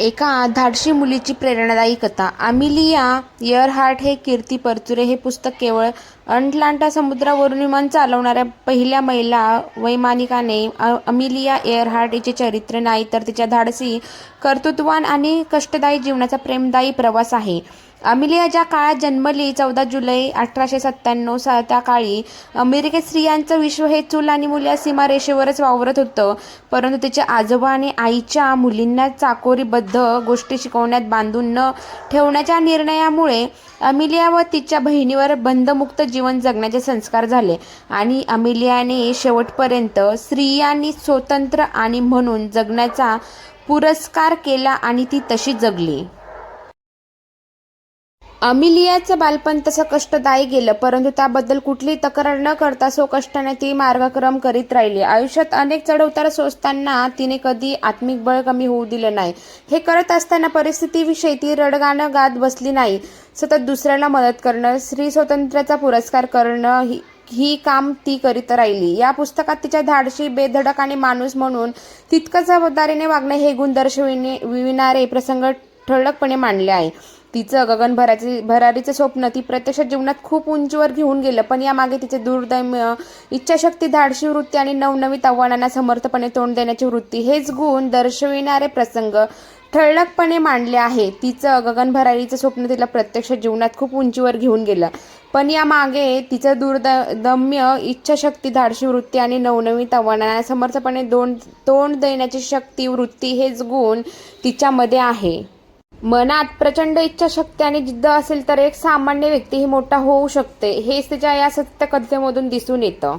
एका धाडशी मुलीची प्रेरणादायी कथा. अमिलिया इयरहार्ट हे कीर्ती परचुरे हे पुस्तक केवळ अटलांटा समुद्रावरून विमान चालवणाऱ्या पहिल्या महिला वैमानिकाने अमिलिया एअरहार्ट हिचे चरित्र नाही तर तिच्या धाडसी कर्तृत्वान आणि कष्टदायी जीवनाचा प्रेमदायी प्रवास आहे. अमिलिया ज्या काळात जन्मली चौदा जुलै अठराशे सत्त्याण्णव सा त्या काळी अमेरिकेत स्त्रियांचं विश्व हे चूल आणि मुली या सीमारेषेवरच वावरत होतं. परंतु तिचे आजोबा आणि आईच्या मुलींना चाकोरीबद्ध गोष्टी शिकवण्यात बांधून न ठेवण्याच्या निर्णयामुळे अमिलिया व तिच्या बहिणीवर बंधमुक्त जीवन जगण्याचे संस्कार झाले आणि अमिलियाने शेवटपर्यंत स्त्रियांनी स्वतंत्र आणि म्हणून जगण्याचा पुरस्कार केला आणि ती तशी जगली. अमिलियाचं बालपण तसं कष्टदायी गेलं परंतु त्याबद्दल कुठलीही तक्रार न करता स्वकष्टाने ती मार्गक्रम करीत राहिली. आयुष्यात अनेक चढउतार सोसताना तिने कधी आत्मिक बळ कमी होऊ दिलं नाही. हे करत असताना परिस्थितीविषयी ती रडगाणं गात बसली नाही. सतत दुसऱ्याला मदत करणं स्त्री स्वातंत्र्याचा पुरस्कार करणं ही ही काम ती करीत राहिली. या पुस्तकात तिच्या धाडशी बेधडक आणि माणूस म्हणून तितकं जबाबदारीने वागणं हे गुण दर्शविणे विविणारे प्रसंग ठळकपणे मांडले आहे. तिचं गगनभराचे भरारीचं स्वप्न ती प्रत्यक्ष जीवनात खूप उंचीवर घेऊन गेलं पण यामागे तिचे दुर्दैम्य इच्छाशक्ती धाडशी वृत्ती आणि नवनवीत आव्हानांना समर्थपणे तोंड देण्याची वृत्ती हेच गुण दर्शविणारे प्रसंग ठळकपणे मांडले आहे. तिचं गगनभरारीचं स्वप्न तिला प्रत्यक्ष जीवनात खूप उंचीवर घेऊन गेलं पण यामागे तिचं दुर्दम्य इच्छाशक्ती धाडशी वृत्ती आणि नवनवीन आव्हानांना समर्थपणे दोन तोंड देण्याची शक्ती वृत्ती हेच गुण तिच्यामध्ये आहे. मनात प्रचंड इच्छाशक्ती आणि जिद्द असेल तर एक सामान्य व्यक्ती ही मोठा होऊ शकते. हेच त्याच्या या सत्य कथेमधून दिसून येतं.